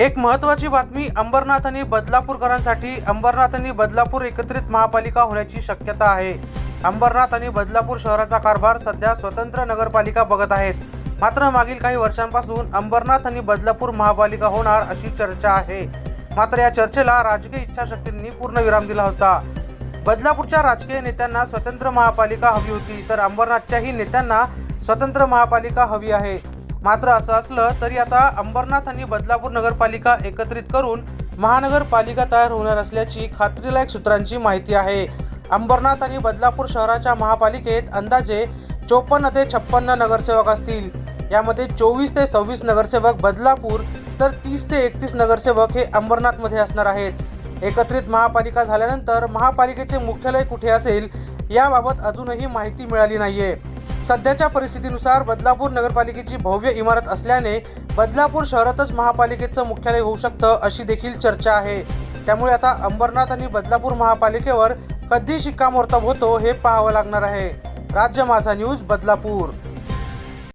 एक महत्त्वाची बातमी अंबरनाथ आणि बदलापूरकरांसाठी अंबरनाथ आणि बदलापूर एकत्रित महापालिका होण्याची शक्यता आहे. अंबरनाथ आणि बदलापूर शहराचा कारभार सध्या स्वतंत्र नगरपालिका बघत आहेत. मात्र मागील काही वर्षांपासून अंबरनाथ आणि बदलापूर महापालिका होणार अशी चर्चा आहे. मात्र या चर्चेला राजकीय इच्छाशक्तींनी पूर्णविराम दिला होता. बदलापूरच्या राजकीय नेत्यांना स्वतंत्र महापालिका हवी होती तर अंबरनाथच्याही नेत्यांना स्वतंत्र महापालिका हवी आहे. मात्र असं असलं तरी आता अंबरनाथ आणि बदलापूर नगरपालिका एकत्रित करून महानगरपालिका तयार होणार असल्याची खात्रीलायक सूत्रांची माहिती आहे. अंबरनाथ आणि बदलापूर शहराच्या महापालिकेत अंदाजे चोपन्न ते छप्पन्न नगरसेवक असतील. यामध्ये चोवीस ते सव्वीस नगरसेवक बदलापूर तर तीस ते एकतीस नगरसेवक हे अंबरनाथमध्ये असणार आहेत. एकत्रित महापालिका झाल्यानंतर महापालिकेचे मुख्यालय कुठे असेल याबाबत अजूनही माहिती मिळाली नाहीये. सध्याच्या परिस्थितीनुसार बदलापूर नगरपालिकेची भव्य इमारत असल्याने बदलापूर शहरातच महापालिकेचं मुख्यालय होऊ शकतं अशी देखील चर्चा आहे. त्यामुळे आता अंबरनाथ आणि बदलापूर महापालिकेवर कधी शिक्कामोर्तब होतो हे पाहावं लागणार आहे. राज्य माझा न्यूज बदलापूर.